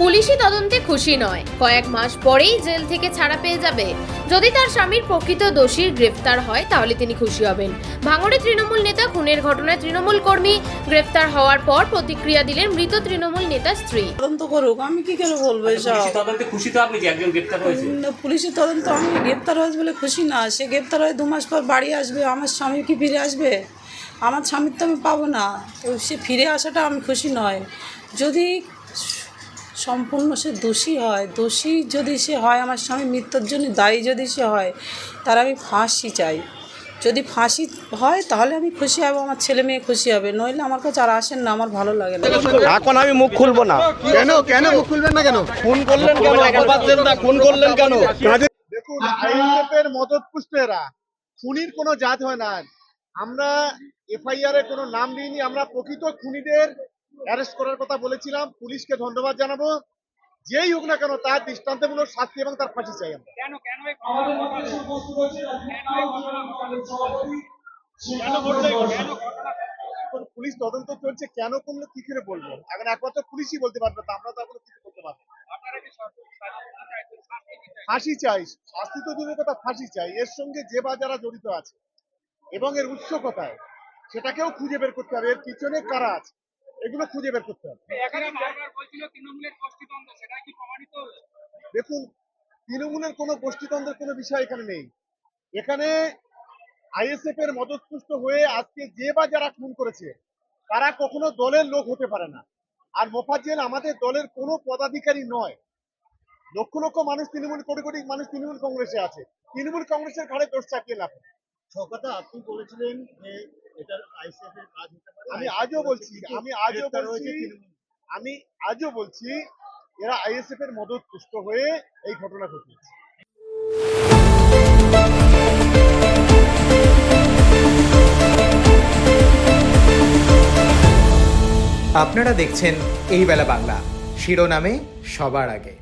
পুলিশি তদন্তে খুশি নয়। কয়েক মাস পরেই জেল থেকে ছাড়া পেয়ে যাবে। যদি তার স্বামীর প্রকৃত দোষীর গ্রেফতার হয় তাহলে তিনি খুশি হবেন। ভাঙড়ে তৃণমূল নেতা খুনের ঘটনায় তৃণমূল কর্মী গ্রেফতার হওয়ার পর প্রতিক্রিয়া দিলেন মৃত তৃণমূল নেতা স্ত্রী। তদন্ত করুক আমি কি করে বলব এসব? পুলিশি তদন্তে খুশি তো আপনি যে একজন গ্রেপ্তার হয়েছে? না, পুলিশের তদন্ত আমি গ্রেপ্তার হয়েছে বলে খুশি না। সে গ্রেফতার হয়ে দু মাস পর বাড়ি আসবে আমার স্বামী কি ফিরে আসবে? আমার স্বামীর তো আমি পাবো না। তো সে ফিরে আসাটা আমি খুশি নয়। যদি সম্পূর্ণ সে দোষী হয়। দোষী যদি সে হয় আমার স্বামী মৃত্যুর জন্য দায়ী যদি সে হয় তার আমি ফাঁসি চাই। যদি ফাঁসি হয় তাহলে আমি খুশি হব আমার ছেলে মেয়ে খুশি হবে। নইলে আমার কাছে আর আসেন না আমার ভালো লাগে না। এখন আমি মুখ খুলবো না। কেন কেন মুখ খুলবেন না কেন? ফোন করলেন কেন? একবার দেন না ফোন করলেন কেন? দেখুন এর মদত পুষ্টেরা খুনির কোনো জাত হয় না। আমরা এফআইআর এর কোনো নাম দিইনি আমরা প্রকৃত খুনিদের অ্যারেস্ট করার কথা বলেছিলাম পুলিশকে ধন্যবাদ জানাব। যেই হোক না কেন তার দৃষ্টান্তমূলক শাস্তি এবং তার ফাঁসি চাই আমরা। পুলিশ তদন্ত চলছে কেন করল কি করে বলব? এখন একমাত্র পুলিশই বলতে পারবে তা আমরা তো এখনও কিছু বলতে পারব ফাঁসি চাই শাস্তি তো দূরের কথা ফাঁসি চাই। এর সঙ্গে যে বা যারা জড়িত আছে এবং এর উৎস কোথায় সেটাকেও খুঁজে বের করতে হবে। এর পিছনে কারা আছে? এগুলো খুঁজে বের করতে হবে। দেখুন তৃণমূলের কোনো গোষ্ঠীতন্ত্রের কোনো বিষয় এখানে নেই। এখানে আইএসএফ এর মদতপুষ্ট হয়ে আজকে যে বা যারা খুন করেছে তারা কখনো দলের লোক হতে পারে না। আর মোফাজ্জেল আমাদের দলের কোনো পদাধিকারী নয়। লক্ষ লক্ষ মানুষ তৃণমূল কোটি কোটি মানুষ তৃণমূল কংগ্রেসে আছে। তৃণমূল কংগ্রেসের ঘাড়ে দোষ চাপিয়ে লাভ। কথা আপনি বলেছিলেন যে এটা আইসিএফ এর কাজ আমি আজও বলছি আমি আজও বলছি আমি আজও বলছি এরা আইএসএফ এর মদত পুষ্ট হয়ে এই ঘটনা ঘটিয়েছে। আপনারা দেখছেন এই বেলা বাংলা। শিরোনামে সবার আগে।